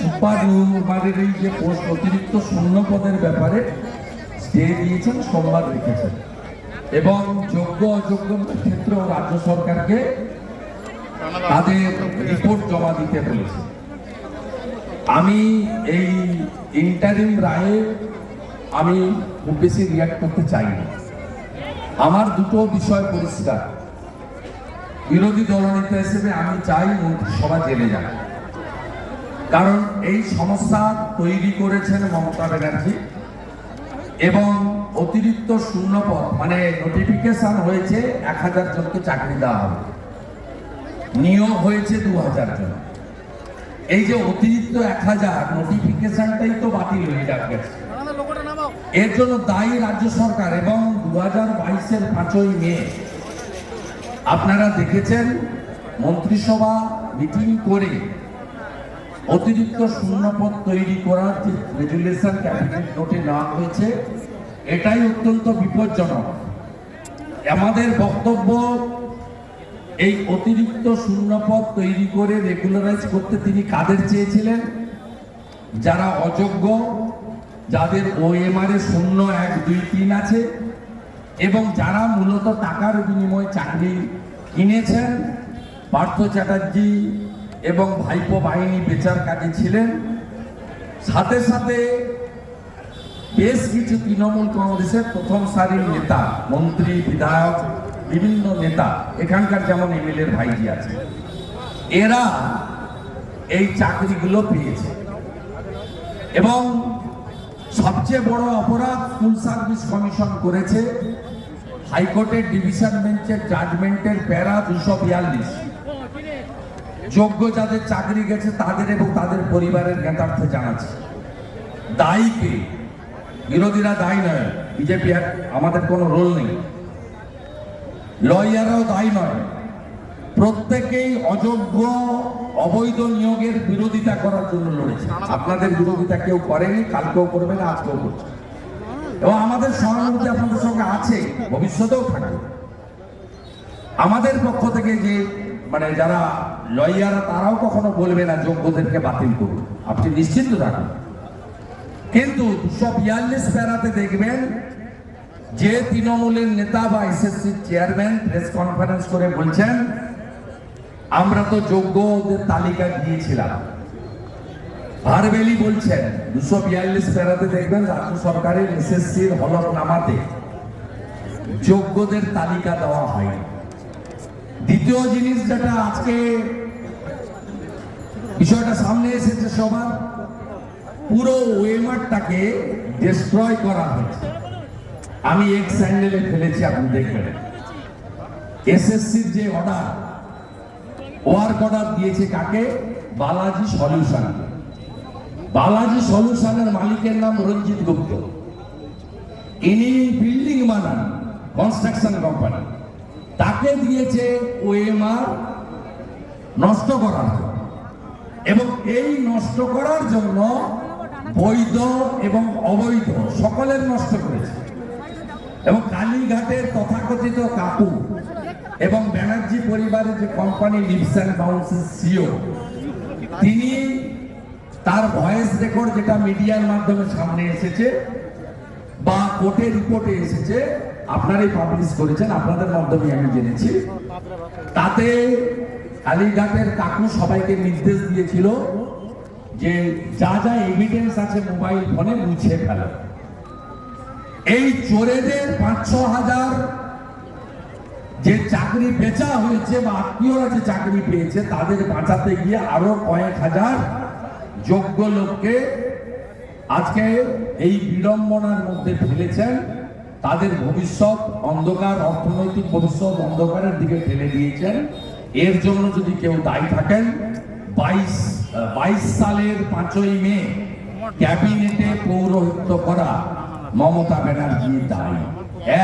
Super যে post অতিরিক্ত শূন্য পদের ব্যাপারে দিয়েছেন এবং যোগ্য অযোগ্য রাজ্য সরকারকে তাদের রিপোর্ট জমা দিতে বলেছে। আমি এই ইন্টারিম রায়ে আমি খুব বেশি রিয়াক্ট করতে চাই না। আমার দুটো বিষয় পরিষ্কার। বিরোধী দলনেতা হিসেবে আমি চাই মন্ত্রিসভা জেলে যাক। কারণ এই সমস্যা তৈরি করেছেন মমতা ব্যানার্জি এবং অতিরিক্ত শূন্যপদ মানে নোটিফিকেশন হয়েছে এক হাজার জনকে চাকরি দেওয়া হবে। নিয়োগ হয়েছে দু হাজার জন। এই যে অতিরিক্ত এক হাজার নোটিফিকেশনটাই তো বাতিল হয়ে যাবে। এর জন্য দায়ী রাজ্য সরকার এবং দু হাজার বাইশের পাঁচই মে, আপনারা দেখেছেন মন্ত্রিসভা মিটিং করে অতিরিক্ত শূন্যপদ তৈরি করার যে রেজুলেশন ক্যাবিনেট নোটে নেওয়া হয়েছে, এটাই অত্যন্ত বিপজ্জনক। আমাদের বক্তব্য, এই অতিরিক্ত শূন্যপদ তৈরি করে রেগুলারাইজ করতে তিনি কাদের চেয়েছিলেন? যারা অযোগ্য, যাদের ওএমআর এ শূন্য এক দুই তিন আছে, এবং যারা মূলত টাকার বিনিময়ে চাকরি কিনেছেন, পার্থ চ্যাটার্জি এবং ভাইপো বাহিনী বেচার কাজে ছিলেন। সাথে সাথে বেশ কিছু তৃণমূল কংগ্রেসের প্রথম সারির নেতা, মন্ত্রী, বিধায়ক, বিভিন্ন নেতা, এখানকার যেমন এমএলএর ভাইজি আছে, এরা এই চাকরিগুলো পেয়েছে। এবং সবচেয়ে বড় অপরাধ ফুল সার্ভিস কমিশন করেছে, হাইকোর্টের ডিভিশন বেঞ্চের জাজমেন্টের প্যারা দুশো বিয়াল্লিশ। যোগ্য যাদের চাকরি গেছে তাদের এবং তাদের পরিবারের জ্ঞাতার্থে জানাচ্ছে। দায়ী কে? বিরোধীরা দায়ী নয়। বিজেপি আমাদের কোনো রোল নেই। লয়ারও দায়ী নয়। প্রত্যেকেই অযোগ্য, অবৈধ নিয়োগের বিরোধিতা করার জন্য লড়েছে। আপনাদের বিরোধিতা কেউ করেনি, কালকেও করবে না, আজকেও করছে। এবং আমাদের সহানুভূতি আপনাদের সঙ্গে আছে, ভবিষ্যতেও থাকবে। আমাদের পক্ষ থেকে যে মানে যারা লয়ার, তারাও কখনো বলবে না যোগ্যদেরকে বাতিল করুন। আপনি নিশ্চিন্ত থাকুন। কিন্তু দুশো বিয়াল্লিশ প্যারাতে দেখবেন, যে তৃণমূলের নেতা বা এসএসসি চেয়ারম্যান প্রেস কনফারেন্স করে বলছেন, আমরা তো যোগ্যদের তালিকা দিয়েছিলাম। ভারবেলি বলছেন, দুশো বিয়াল্লিশ প্যারাতে দেখবেন রাজ্য সরকারের এসএসসির হলফনামাতে যোগ্যদের তালিকা দেওয়া হয়নি। দ্বিতীয় জিনিস যেটা আজকে বিষয়টা সামনে এসেছে সবার, পুরো ওয়েমারটাকে ডিস্ট্রয় করা হয়েছে। আমি এক স্যান্ডেলে ফেলেছি, আপনি দেখবেন। এসএসসির যে অর্ডার ওয়ার্ক অর্ডার দিয়েছে কাকে? বালাজি সলিউশন বালাজি সলিউশনের মালিকের নাম রঞ্জিত গুপ্ত। ইনি বিল্ডিং বানান কনস্ট্রাকশন কোম্পানি তাকে দিয়েছে ওএমআর নষ্ট করার এবং এই নষ্ট করার জন্য বৈধ এবং অবৈধ সকলের নষ্ট করেছে। এবং কালীঘাটের তথাকথিত কাকু এবং ব্যানার্জি পরিবারের যে কোম্পানি লিপস অ্যান্ড বাউন্সের সিও তিনি তার ভয়েস রেকর্ড যেটা মিডিয়ার মাধ্যমে সামনে এসেছে বা কোর্টে রিপোর্টে এসেছে আপনারাই পাবলিশ করেছেন, আপনাদের মাধ্যমে আমি জেনেছি। তাতে কালীঘাটের কাকু সবাইকে নির্দেশ দিয়েছিল যে যা যা এভিডেন্স আছে মোবাইল ফোনে মুছে ফেলা। এই চোরেদের পাঁচ ছ হাজার যে চাকরি বেচা হয়েছে বা আত্মীয়রা যে চাকরি পেয়েছে, তাদের বাঁচাতে গিয়ে আরও কয়েক হাজার যোগ্য লোককে আজকে এই বিড়ম্বনার মধ্যে ফেলেছেন। তাদের ভবিষ্যৎ, অন্ধকার, অর্থনৈতিক ভবিষ্যৎ অন্ধকারের দিকে ঠেলে দিয়েছেন এর জন্য যদি কেউ দায়ী থাকেন, বাইশ বাইশ সালের পাঁচই মে ক্যাবিনেটে পৌরোহিত্য করা মমতা ব্যানার্জি দায়ী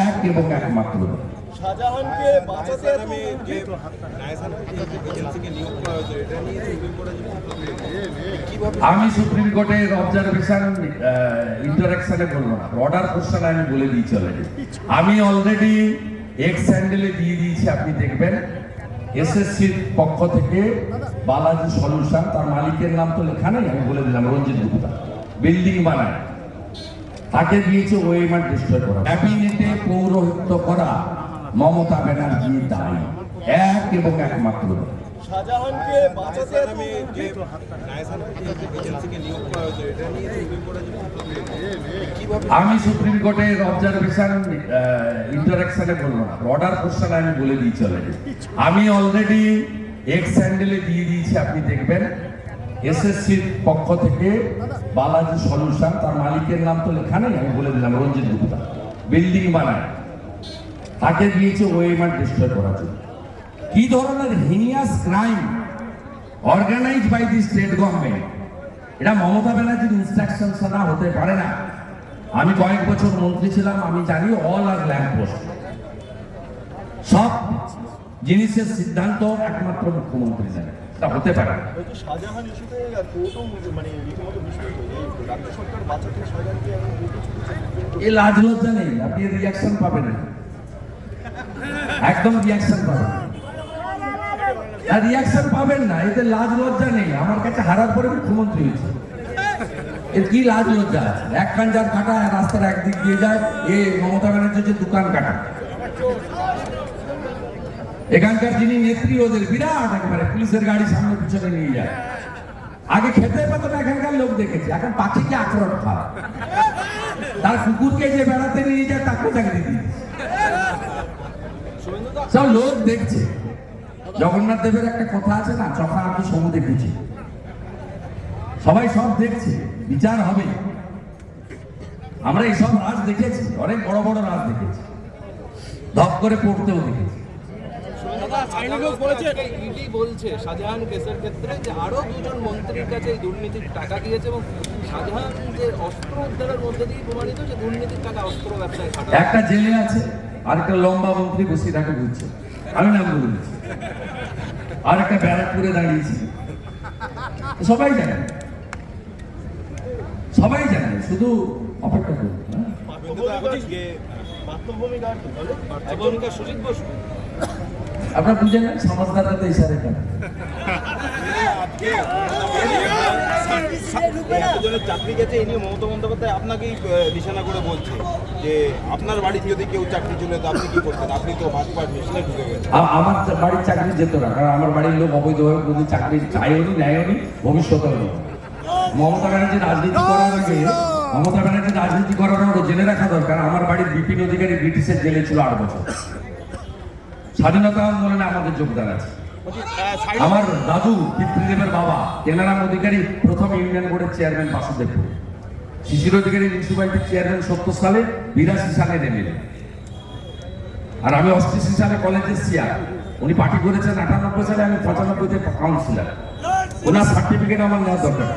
এক এবং একমাত্র দায়ী। শাহজাহানকে বাঁচাতে আমি যে এজেন্সিকে নিয়োগ করা হয়েছে এটা নিয়ে সুপ্রিম কোর্টে আমি সুপ্রিম কোর্টের অবজারভেশন ইন্টারাকশনে বলব না। অর্ডার কোশ্চেন আমি বলে দিয়েছি অলরেডি আমি অলরেডি এক্স স্যান্ডেলে দিয়ে দিয়েছি আপনি দেখবেন। এসএসসির পক্ষ থেকে বালাজি সলিউশন তার মালিকের নাম তো লেখা নেই আমি বলে দিলাম রঞ্জিত গুপ্তা। বিল্ডিং বানায়। তাকে দিয়েছে ওয়েমার ডিস্ট্রয় করা। ক্যাবিনেটে পৌরোহিত্য করা। মমতা ব্যানার্জি দায়ী। এক এবং একমাত্র। শাহজাহানকে বাঁচাতে আমি যে এজেন্সিকে নিয়োগ করা হয়েছে এটা নিয়ে সুপ্রিম কোর্টে আমি সুপ্রিম কোর্টের অবজারভেশন ইন্টারাকশনে বলব না। অর্ডার কোশ্চেন আমি বলে দিয়েছি অলরেডি আমি অলরেডি এক্স স্যান্ডেলে দিয়ে দিয়েছি আপনি দেখবেন। এসএসসির পক্ষ থেকে বালাজি সলিউশন তার মালিকের নাম তো লেখা নেই আমি বলে দিলাম রঞ্জিত গুপ্তা। বিল্ডিং বানায়। তাকে দিয়েছে ওয়েমার ডিস্ট্রয় করার জন্য। কি ধরনের heinous crime organize by the state government Mamata Mamata ব্যানার্জির ইনস্ট্রাকশন ছাড়া হতে পারে না। আমি কয়েক বছর মন্ত্রী ছিলাম আমি জানি অল আর ল্যাম্প পোস্ট সব জিনিসের সিদ্ধান্ত একমাত্র মুখ্যমন্ত্রী নেন। তা হতে পারে মানে এ লাজ লজ্জা নেই আপনি রিয়াকশন পাবেন না। একদম রিয়াকশন পাবেন আর রিয়াকশন পাবেন না এতে লাজ লজ্জা নেই। আমার কাছে হারার পরে মুখ্যমন্ত্রী হয়েছে। এর কি লাজ লজ্জা? এক কাঞ্জার কাটা রাস্তার একদিক দিয়ে যায়, এ মমতা ব্যানার্জি হচ্ছে দোকান কাটা। এখানকার যিনি নেত্রী, ওদের বিরাট একেবারে পুলিশের গাড়ি সামনে পিছনে নিয়ে যায়। আগে খেতে পেত না, এখানকার লোক দেখেছে। এখন পাখিকে আক্রমণ খায়। তার কুকুরকে যে বেড়াতে নিয়ে যায় তাকে চাকরি সব লোক দেখছে। জগন্নাথ দেবের একটা কথা আছে না চকা আমি সমুদ্রে দেখেছি সবাই সব দেখছে বিচার হবে। আমরা এইসব রাজ দেখেছি অনেক বড় বড় রাজ দেখেছি। ধপ করে পড়তেও দেখেছি। বলছে। শাহজাহান কেসের ক্ষেত্রে যে আরও দুজন মন্ত্রীর কাছে এই দুর্নীতির টাকা গিয়েছে এবং শাহজাহান যে অস্ত্র উদ্ধারের মধ্যে দিয়ে প্রমাণিত যে দুর্নীতির টাকা অস্ত্র ব্যবসায় একটা জেলে আছে আর একটা লম্বা মন্ত্রী বসে তাকে ঘুরছে আমি নাম বলে আর একটা ব্যারাকপুরে দাঁড়িয়েছি। সবাই জানে। সবাই জানে, শুধু অপেক্ষা করুন হ্যাঁ? তো তো আপনার বুঝেন না? সমাজদাতাতে ইশারে কেন এতজনের চাকরি গেছে এই নিয়ে মমতা বন্দ্যোপাধ্যায় আপনাকেই নিশানা করে বলছে যে আপনার বাড়িতে যদি কেউ চাকরি চলে যেত আপনি কি করতেন আপনি তো ভাজপা মিশনে ঢুকে গেছেন। আমার বাড়ির চাকরি যেত না কারণ আমার বাড়ির লোক অবৈধভাবে কোনো চাকরি চাইও নি নেয়ও নি ভবিষ্যতেও নেই মমতা ব্যানার্জি রাজনীতি করার আগে মমতা ব্যানার্জি রাজনীতি করার আগে জেনে রাখা দরকার আমার বাড়ির বিপিন অধিকারী ব্রিটিশের জেলে ছিল আট বছর। স্বাধীনতা আন্দোলনে আমাদের যোগদান আছে। আমার দাদু পিতৃদেবের বাবা কেনারাম অধিকারী, প্রথম ইউনিয়ন বোর্ডের চেয়ারম্যান বাসুদেবপুর শিশির অধিকারী মিউনিসিপ্যালিটির চেয়ারম্যান সত্তর সালে বিরাশি সালে নেমেন আর আমি অষ্টাশি সালে কলেজের চেয়ার উনি পার্টি করেছেন আটানব্বই সালে, আমি পঁচানব্বইতে কাউন্সিলর ওনার সার্টিফিকেট আমার নেওয়ার দরকার।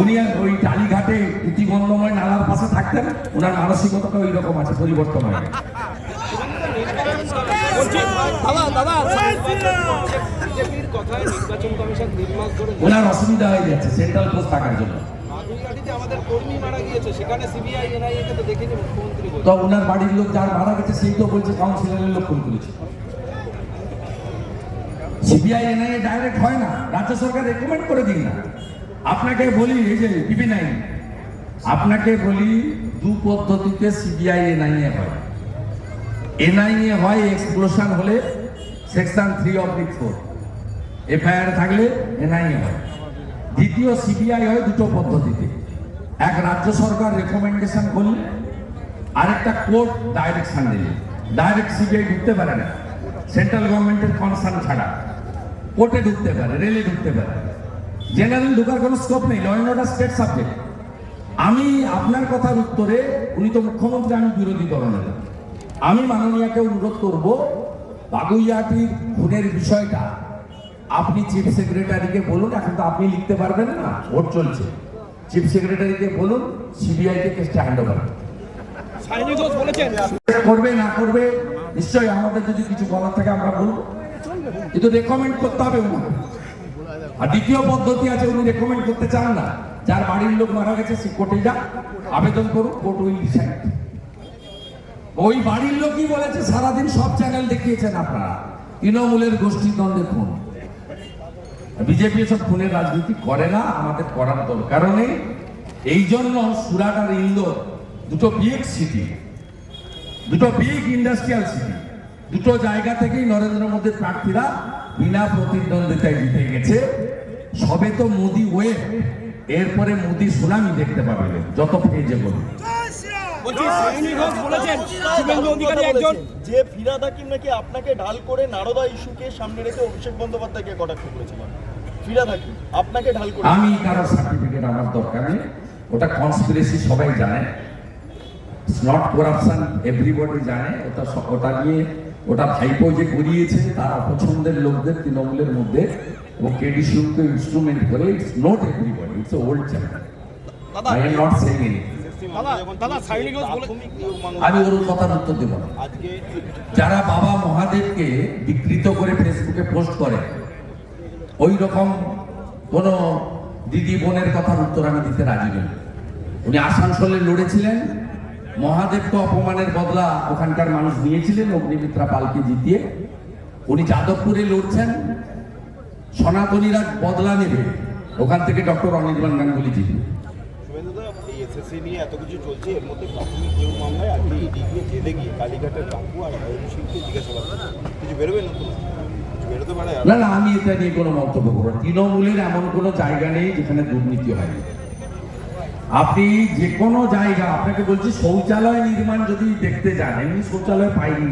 উনি ওই টালিঘাটে ইতিগন্ধময় নালার পাশে থাকতেন, ওনার মানসিকতাটা ওই রকম আছে, পরিবর্তন হয় দাদা দাদা বিজেপির কথায় নির্বাচন কমিশন তিন মাস ধরে ওনার অসুবিধা হয়ে যাচ্ছে সেন্ট্রাল পোস্ট থাকার জন্য। তো ওনার বাড়ির লোক যার মারা গেছে সেই তো বলছে কাউন্সিলরের লোক ফোন করেছে। সিবিআই এনআইএ ডাইরেক্ট হয় না রাজ্য সরকার রেকমেন্ড করে দিন না। আপনাকে বলি এই যে টিভি নাইন আপনাকে বলি দু পদ্ধতিতে সিবিআই এনআইএ হয়। এনআইএ হয় এক্সপ্লোশন হলে section three the four FIR থাকলে এনআইএ হয়। দ্বিতীয় সিবিআই হয় দুটো পদ্ধতিতে। এক রাজ্য সরকার রেকমেন্ডেশন করলে, আরেকটা কোর্ট ডাইরেকশন দিলে। ডাইরেক্ট সিবিআই ঢুকতে পারে না। সেন্ট্রাল গভর্নমেন্টের কনসার্ন ছাড়া। কোর্টে ঢুকতে পারে রেলে ঢুকতে পারে। জেনারেল ঢুকার কোনো স্কোপ নেই law and order state subject আমি আপনার কথার উত্তরে, উনি তো মুখ্যমন্ত্রী, আমি বিরোধী দলের আমি মাননীয়াকে অনুরোধ করব বাগুইয়াটির খুনের বিষয়টা আপনি চিফ সেক্রেটারিকে বলুন এখন তো আপনি লিখতে পারবেন না ভোট চলছে। চিফ সেক্রেটারিকে বলুন সিবিআই কে কেসটা হ্যান্ড ওভার করবে না করবে নিশ্চয়ই আমাদের যদি কিছু বলার থাকে আমরা বলব। কিন্তু রেকমেন্ড করতে হবে উনাকে। আর দ্বিতীয় পদ্ধতি আছে উনি রেকমেন্ড করতে চান না। যার বাড়ির লোক মারা গেছে সে কোর্টে যা আবেদন করুক কোর্ট উইল ডিসাইড ওই বাড়ির লোকই বলেছে, সারাদিন সব চ্যানেল দেখিয়েছেন আপনারা। তৃণমূলের গোষ্ঠীদ্বন্দ্বে খুন। বিজেপি এসব খুনের রাজনীতি করে না, আমাদের করার দরকার নেই এই জন্য সুরাট আর ইন্দোর দুটো বিগ সিটি দুটো বিগ ইন্ডাস্ট্রিয়াল সিটি দুটো জায়গা থেকেই নরেন্দ্র মোদীর প্রার্থীরা বিনা প্রতিদ্বন্দ্বিতায় জিতে গেছে। সবে তো মোদি ওয়ে এরপরে মোদি সুনামি দেখতে পাবেন, যত ফেজে বলুন। একজন। যে ফিরাদ হাকিম নাকি আপনাকে ঢাল করে নারদা ইস্যুকে সামনে রেখে অভিষেক বন্দ্যোপাধ্যায়কে কটাক্ষ করেছিলেন ফিরাদ হাকিম আপনাকে ঢাল করে আমি কারও সার্টিফিকেট আমার দরকার নেই। ওটা কনস্পিরেসি সবাই জানে। নট করাপশন এভরিবডি জানে। ওটা ওটা নিয়ে ওটা ভাইপো যে করিয়েছে তার অপছন্দের লোকদের তৃণমূলের মধ্যে ও কেডি শুল্ককে ইনস্ট্রুমেন্ট করে it's not everybody it's old I am not saying আমি ওর কথার উত্তর দেবো যারা বাবা মহাদেবকে বিকৃত করে ফেসবুকে পোস্ট করে ওই রকম কোন দিদি বোনের কথার উত্তর আমি দিতে রাজি নই। উনি আসানসোলে লড়েছিলেন, মহাদেবকে অপমানের বদলা ওখানকার মানুষ নিয়েছিলেন, অগ্নিমিত্রা পালকে জিতিয়ে। উনি যাদবপুরে লড়ছেন, সনাতনীরা বদলা নেবে, ওখান থেকে ডক্টর অনির্বাণ গাঙ্গুলি জিতবে। এই নিয়ে এত কিছু চলছে, এর মধ্যে প্রাথমিক নিয়োগ মামলায় আজকে ইডি গিয়ে জেলে গিয়ে কালীঘাটের কাকু আর সিংকে জিজ্ঞাসাবাদ। কিছু বেরোবে নতুন না না, আমি এটা নিয়ে কোনো মন্তব্য তৃণমূলের এমন কোনো জায়গা নেই যেখানে দুর্নীতি হয় আপনি যে কোনো জায়গা, আপনাকে বলছি শৌচালয় নির্মাণ যদি দেখতে যান, এমনি শৌচালয় পাইনি,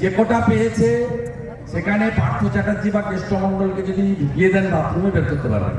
যে কটা পেয়েছে, সেখানে পার্থ চ্যাটার্জি বা কেষ্টমণ্ডলকে যদি ঢুকিয়ে দেন, বাথরুমে বের করতে পারবেন।